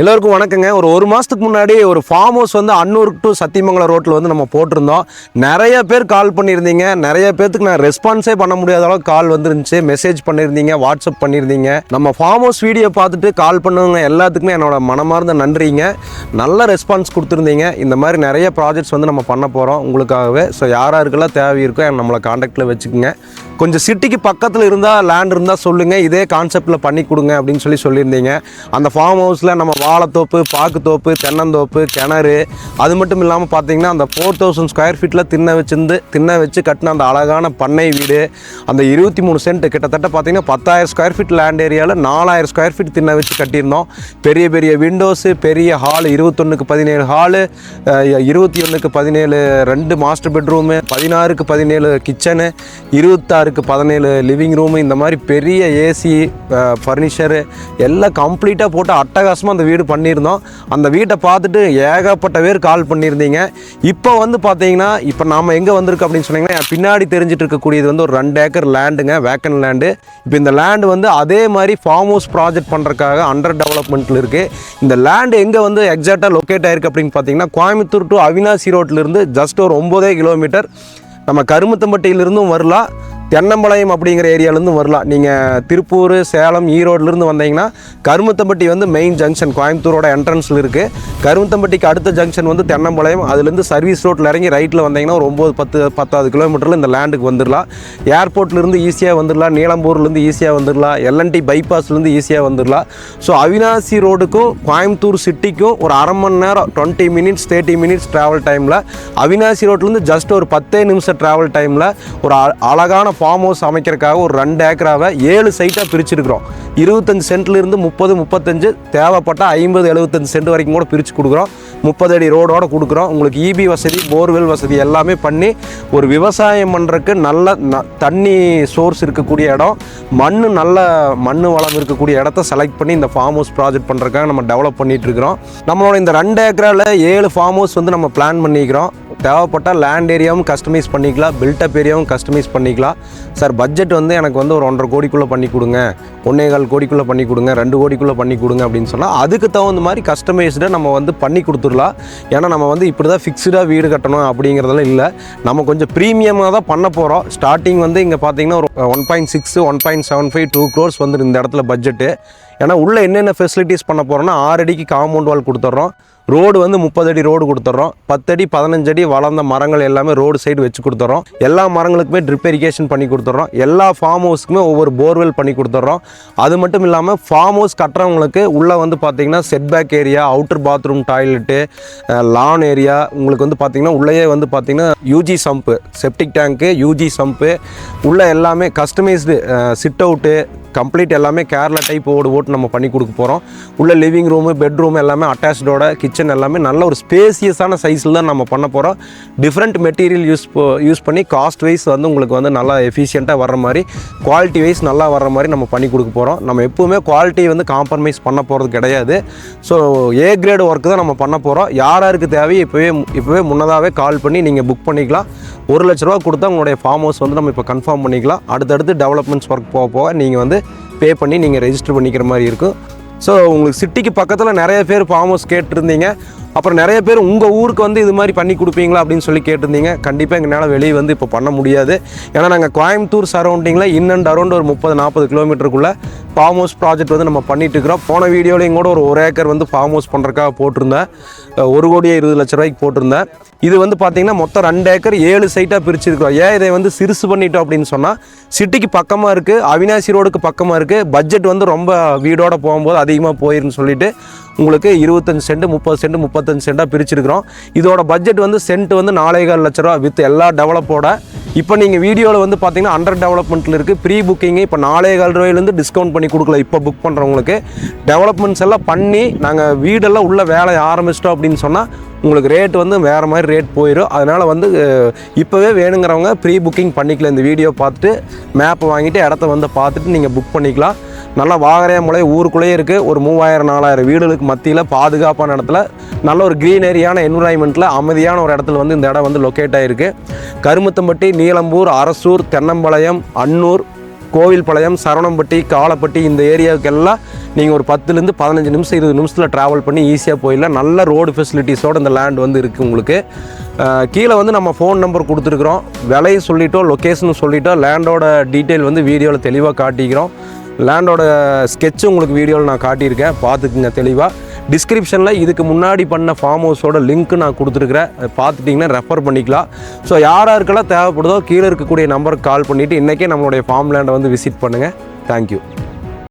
எல்லோருக்கும் வணக்கங்க. ஒரு ஒரு மாதத்துக்கு முன்னாடி ஒரு ஃபார்ம் ஹவுஸ் வந்து அன்னூர் டு சத்தியமங்கலம் ரோட்டில் வந்து நம்ம போட்டிருந்தோம். நிறைய பேர் கால் பண்ணியிருந்தீங்க. நிறைய பேர்த்துக்கு நான் ரெஸ்பான்ஸே பண்ண முடியாத அளவுக்கு கால் வந்துருந்துச்சு. மெசேஜ் பண்ணியிருந்தீங்க வாட்ஸ்அப் பண்ணியிருந்தீங்க. நம்ம ஃபார்ம் ஹவுஸ் வீடியோ பார்த்துட்டு கால் பண்ணவங்க எல்லாத்துக்குமே என்னோட மனமார்ந்த நன்றிங்க. நல்ல ரெஸ்பான்ஸ் கொடுத்துருந்தீங்க. இந்த மாதிரி நிறைய ப்ராஜெக்ட்ஸ் வந்து நம்ம பண்ண போகிறோம் உங்களுக்காகவே. ஸோ யார் யாருக்கெல்லாம் தேவை இருக்கோ நம்மளை காண்டாக்டில் வச்சுக்கோங்க. கொஞ்சம் சிட்டிக்கு பக்கத்தில் இருந்தால் லேண்ட் இருந்தால் சொல்லுங்கள் இதே கான்செப்டில் பண்ணி கொடுங்க அப்படின்னு சொல்லி சொல்லியிருந்தீங்க. அந்த ஃபார்ம் ஹவுஸில் நம்ம வாழைத்தோப்பு பாக்குத்தோப்பு தென்னந்தோப்பு கிணறு அது மட்டும் இல்லாமல் பார்த்தீங்கன்னா அந்த ஃபோர் தௌசண்ட் ஸ்கொயர் ஃபீட்டில் தின்ன வச்சிருந்து தின்ன வச்சு கட்டின அந்த அழகான பண்ணை வீடு அந்த இருபத்தி மூணு சென்ட் கிட்டத்தட்ட பார்த்தீங்கன்னா பத்தாயிரம் ஸ்கொயர் ஃபீட் லேண்ட் ஏரியாவில் நாலாயிரம் ஸ்கொயர் ஃபீட் தின்ன வச்சு கட்டியிருந்தோம். பெரிய பெரிய விண்டோஸு பெரிய ஹால் இருபத்தொன்னுக்கு பதினேழு ஹாலு இருபத்தி ஒன்றுக்கு பதினேழு ரெண்டு மாஸ்டர் பெட்ரூமு பதினாறுக்கு பதினேழு கிச்சனு இருபத்தாறு இருபத்தாறுக்கு பதினேழு லிவிங் ரூமு இந்த மாதிரி பெரிய ஏசி ஃபர்னிச்சரு எல்லாம் கம்ப்ளீட்டாக போட்டு அட்டகாசமாக அந்த வீடு பண்ணியிருந்தோம். அந்த வீட்டை பார்த்துட்டு ஏகப்பட்ட பேர் கால் பண்ணியிருந்தீங்க. இப்போ வந்து பார்த்தீங்கன்னா இப்போ நாம் எங்கே வந்திருக்கோம் அப்படின்னு சொன்னீங்கன்னா என் பின்னாடி தெரிஞ்சிட்டு இருக்கக்கூடியது வந்து ஒரு ரெண்டு ஏக்கர் லேண்டுங்க வேக்கன் லேண்டு இப்போ இந்த லேண்டு வந்து அதே மாதிரி ஃபார்ம் ஹவுஸ் ப்ராஜெக்ட் பண்ணுறதுக்காக அண்டர் டெவலப்மெண்ட்டில் இருக்குது இந்த லேண்டு எங்கே வந்து எக்ஸாக்டாக லொக்கேட் ஆயிருக்கு அப்படின்னு பார்த்தீங்கன்னா கோயம்புத்தூர் டு அவினாசி ரோட்லேருந்து ஜஸ்ட் ஒரு ஒம்போதே கிலோமீட்டர் நம்ம கருமத்தம்பட்டியிலிருந்தும் வரலாம். தென்னம்பாளையம் அப்படிங்கிற ஏரியாவிலேருந்து வரலாம். நீங்கள் திருப்பூர் சேலம் ஈரோட்லேருந்து வந்தீங்கன்னா கருமத்தம்பட்டி வந்து மெயின் ஜங்ஷன் கோயம்புத்தூரோட என்ட்ரன்ஸில் இருக்குது கருமத்தம்பட்டிக்கு அடுத்த ஜங்ஷன் வந்து தென்னம்பாளையம். அதுலேருந்து சர்வீஸ் ரோட்டில் இறங்கி ரைட்டில் வந்தீங்கன்னா ஒரு ஒம்பது பத்து பத்தாவது கிலோமீட்டரில் இந்த லேண்டுக்கு வந்துடலாம் ஏர்போர்ட்லேருந்து ஈஸியாக வந்துடலாம் நீலம்பூர்லேருந்து ஈஸியாக வந்துடலாம் எல்என்டி பைபாஸ்லேருந்து ஈஸியாக வந்துடலாம் ஸோ அவினாசி ரோடுக்கும் கோயம்புத்தூர் சிட்டிக்கும் ஒரு அரை மணி நேரம் twenty minutes thirty minutes travel டைமில் அவினாசி ரோட்லேருந்து ஜஸ்ட் ஒரு பத்தே நிமிஷம் ட்ராவல் டைமில் ஒரு அ- அழகான ஃபார்ம் ஹவுஸ் அமைக்கிறதுக்காக ஒரு ரெண்டு ஏக்கராவை ஏழு சைட்டாக பிரிச்சுருக்குறோம். இருபத்தஞ்சு சென்ட்லேருந்து முப்பது முப்பத்தஞ்சு தேவைப்பட்ட ஐம்பது எழுபத்தஞ்சு சென்ட் வரைக்கும் கூட பிரித்து கொடுக்குறோம். முப்பது அடி ரோடோட கொடுக்குறோம். உங்களுக்கு இபி வசதி போர்வெல் வசதி எல்லாமே பண்ணி ஒரு விவசாயம் பண்ணுறதுக்கு நல்ல ந- தண்ணி சோர்ஸ் இருக்கக்கூடிய இடம் மண் நல்ல மண் வளம் இருக்கக்கூடிய இடத்த செலக்ட் பண்ணி இந்த ஃபார்ம் ஹவுஸ் ப்ராஜெக்ட் பண்ணுறதுக்காக நம்ம டெவலப் பண்ணிகிட்ருக்கிறோம் நம்மளோட இந்த ரெண்டு ஏக்கராவில் ஏழு ஃபார்ம் ஹவுஸ் வந்து நம்ம பிளான் பண்ணிக்கிறோம். தேவைப்பட்டால் லேண்ட் ஏரியாவும் கஸ்டமைஸ் பண்ணிக்கலாம் பில்டப் ஏரியாவும் கஸ்டமைஸ் பண்ணிக்கலாம். சார் பட்ஜெட் வந்து எனக்கு வந்து ஒரு ஒன்றரை கோடிக்குள்ளே பண்ணி கொடுங்க. ஒன்றே கால் கோடிக்குள்ளே பண்ணி கொடுங்க ரெண்டு கோடிக்குள்ளே பண்ணி கொடுங்க அப்படின்னு சொன்னால் அதுக்கு தகுந்த மாதிரி கஸ்டமைஸ்டாக நம்ம வந்து பண்ணி கொடுத்துடலாம். ஏன்னா நம்ம வந்து இப்படி தான் ஃபிக்ஸ்டாக வீடு கட்டணும் அப்படிங்கிறதெல்லாம் இல்லை. நம்ம கொஞ்சம் ப்ரீமியமாக தான் பண்ண போகிறோம் ஸ்டார்டிங் வந்து இங்கே பார்த்தீங்கன்னா ஒரு one point six one point seven five two crores வந்து இந்த இடத்துல பட்ஜெட்டு ஏன்னா உள்ளே என்னென்ன ஃபெசிலிட்டிஸ் பண்ண போகிறோன்னா ஆறு அடிக்கு காம்பவுண்ட் வால் கொடுத்துட்றோம். ரோடு வந்து முப்பது அடி ரோடு கொடுத்துட்றோம் பத்தடி பதினஞ்சு அடி வளர்ந்த மரங்கள் எல்லாமே ரோடு சைடு வச்சு கொடுத்துட்றோம் எல்லா மரங்களுக்குமே ட்ரிப் இரிகேஷன் பண்ணி கொடுத்துட்றோம் எல்லா ஃபார்ம் ஹவுஸ்க்குமே ஒவ்வொரு போர்வெல் பண்ணி கொடுத்துட்றோம் அது மட்டும் இல்லாமல் ஃபார்ம் ஹவுஸ் கட்டுறவங்களுக்கு உள்ளே வந்து பார்த்தீங்கன்னா setback area outer bathroom toilet lawn area உங்களுக்கு வந்து பார்த்தீங்கன்னா உள்ளேயே வந்து பார்த்தீங்கன்னா UG sump septic tank UG sump உள்ள எல்லாமே கஸ்டமைஸ்டு சிட் அவுட்டு கம்ப்ளீட் எல்லாமே கேரளா டைப் ஓடு ஓட்டு நம்ம பண்ணி கொடுக்க போகிறோம் உள்ளே லிவிங் ரூமு பெட்ரூம் எல்லாமே அட்டாச்சோட கிச்சன் எல்லாமே நல்ல ஒரு ஸ்பேசியஸான சைஸில் தான் நம்ம பண்ண போகிறோம் டிஃப்ரெண்ட் மெட்டீரியல் யூஸ் யூஸ் பண்ணி காஸ்ட் வைஸ் வந்து உங்களுக்கு வந்து நல்லா எஃபிஷியண்ட்டாக வர்ற மாதிரி குவாலிட்டி வைஸ் நல்லா வர்ற மாதிரி நம்ம பண்ணி கொடுக்க போகிறோம் நம்ம எப்போவுமே குவாலிட்டி வந்து காம்ப்ரமைஸ் பண்ண போகிறது கிடையாது. ஸோ ஏ கிரேடு ஒர்க் தான் நம்ம பண்ண போகிறோம் யார் யாருக்கு தேவையோ இப்போவே இப்போவே முன்னதாகவே கால் பண்ணி நீங்கள் புக் பண்ணிக்கலாம். ஒரு லட்ச ரூபா கொடுத்தா உங்களுடைய ஃபார்ம் ஹவுஸ் வந்து நம்ம இப்போ கன்ஃபார்ம் பண்ணிக்கலாம். அடுத்தடுத்து டெவலப்மெண்ட்ஸ் ஒர்க் போக போக நீங்கள் வந்து பே பண்ணி நீங்கள் ரெஜிஸ்டர் பண்ணிக்கிற மாதிரி இருக்கும். ஸோ உங்களுக்கு சிட்டிக்கு பக்கத்தில் நிறைய பேர் ஃபார்ம் ஹவுஸ் கேட்டிருந்தீங்க. அப்புறம் நிறைய பேர் உங்கள் ஊருக்கு வந்து இது மாதிரி பண்ணி கொடுப்பீங்களா அப்படின்னு சொல்லி கேட்டிருந்தீங்க. கண்டிப்பாக எங்களால் வெளியே வந்து இப்போ பண்ண முடியாது. ஏன்னா நாங்கள் கோயம்புத்தூர் சரௌண்டிங்கில் இன் அண்ட் அரௌண்ட் ஒரு முப்பது நாற்பது கிலோமீட்டருக்குள்ளே ஃபார்ம் ஹவுஸ் ப்ராஜெக்ட் வந்து நம்ம பண்ணிட்டு இருக்கிறோம். போன வீடியோலையும் கூட ஒரு ஒரு ஏக்கர் வந்து ஃபார்ம் ஹவுஸ் பண்ணுறதுக்காக போட்டிருந்தேன். ஒரு கோடியே இருபது லட்ச ரூபாய்க்கு போட்டிருந்தேன். இது வந்து பார்த்தீங்கன்னா மொத்தம் ரெண்டு ஏக்கர் ஏழு சைட்டாக பிரிச்சிருக்கிறோம். ஏன் இதை வந்து சிறுசு பண்ணிட்டோம் அப்படின்னு சொன்னால் சிட்டிக்கு பக்கமாக இருக்குது அவினாசி ரோடுக்கு பக்கமாக இருக்குது பட்ஜெட் வந்து ரொம்ப வீடோடு போகும்போது அதிகமாக போயிருன்னு சொல்லிட்டு உங்களுக்கு இருபத்தஞ்சு சென்ட் முப்பது சென்ட் முப்பத்தஞ்சு சென்ட்டாக பிரிச்சிருக்கிறோம். இதோட பட்ஜெட் வந்து சென்ட் வந்து நாலேகால் லட்ச ரூபா வித் எல்லா டெவலப்போட இப்போ நீங்கள் வீடியோவில் வந்து பார்த்தீங்கன்னா அண்டர் டெவலப்மெண்ட்டில் இருக்குது ப்ரீ புக்கிங்கு இப்போ நாலேகால் ரூபாயிலேருந்து டிஸ்கவுண்ட் பண்ணி கொடுக்கல. இப்போ புக் பண்ணுறவங்களுக்கு டெவலப்மெண்ட்ஸ் எல்லாம் பண்ணி நாங்கள் வீடெல்லாம் உள்ள வேலையை ஆரம்பிச்சிட்டோம் அப்படின்னு சொன்னால் உங்களுக்கு ரேட் வந்து வேறு மாதிரி ரேட் போயிடும் அதனால் வந்து இப்போவே வேணுங்கிறவங்க ப்ரீ புக்கிங் பண்ணிக்கலாம் இந்த வீடியோ பார்த்துட்டு மேப் வாங்கிட்டு இடத்த வந்து பார்த்துட்டு நீங்கள் புக் பண்ணிக்கலாம். நல்லா வாகரையா மலை ஊருக்குள்ளேயே இருக்குது ஒரு மூவாயிரம் நாலாயிரம் வீடுகளுக்கு மத்தியில் பாதுகாப்பான இடத்துல நல்ல ஒரு க்ரீனரியான என்விரான்மெண்ட்டில் அமைதியான ஒரு இடத்துல வந்து இந்த இடம் வந்து லொக்கேட் ஆகிருக்கு கருமத்தம்பட்டி நீலம்பூர் அரசூர் தென்னம்பாளையம் அன்னூர் கோவில்பாளையம் சரவணம்பட்டி காலப்பட்டி இந்த ஏரியாவுக்கெல்லாம் நீங்கள் ஒரு பத்துலேருந்து பதினஞ்சு நிமிஷம் இருபது நிமிஷத்தில் ட்ராவல் பண்ணி ஈஸியாக போயிடலாம். நல்ல ரோடு ஃபெசிலிட்டிஸோடு இந்த லேண்ட் வந்து இருக்குது உங்களுக்கு. கீழே வந்து நம்ம ஃபோன் நம்பர் கொடுத்துருக்குறோம். விலையை சொல்லிட்டோம் லொக்கேஷன் சொல்லிட்டோம் லேண்டோட டீட்டெயில் வந்து வீடியோவில் தெளிவாக காட்டிக்கிறோம். லேண்டோட sketch உங்களுக்கு வீடியோவில் நான் காட்டியிருக்கேன். பார்த்துக்குங்க தெளிவாக டிஸ்கிரிப்ஷனில் இதுக்கு முன்னாடி பண்ண ஃபார்ம் ஹவுஸோட லிங்க் நான் கொடுத்துருக்குறேன். பார்த்துட்டிங்கன்னா ரெஃபர் பண்ணிக்கலாம். ஸோ யார் யாருக்கெல்லாம் தேவைப்படுதோ கீழே இருக்கக்கூடிய நம்பருக்கு கால் பண்ணிவிட்டு இன்றைக்கே நம்மளுடைய ஃபார்ம் லேண்டை வந்து விசிட் பண்ணுங்கள் தேங்க்யூ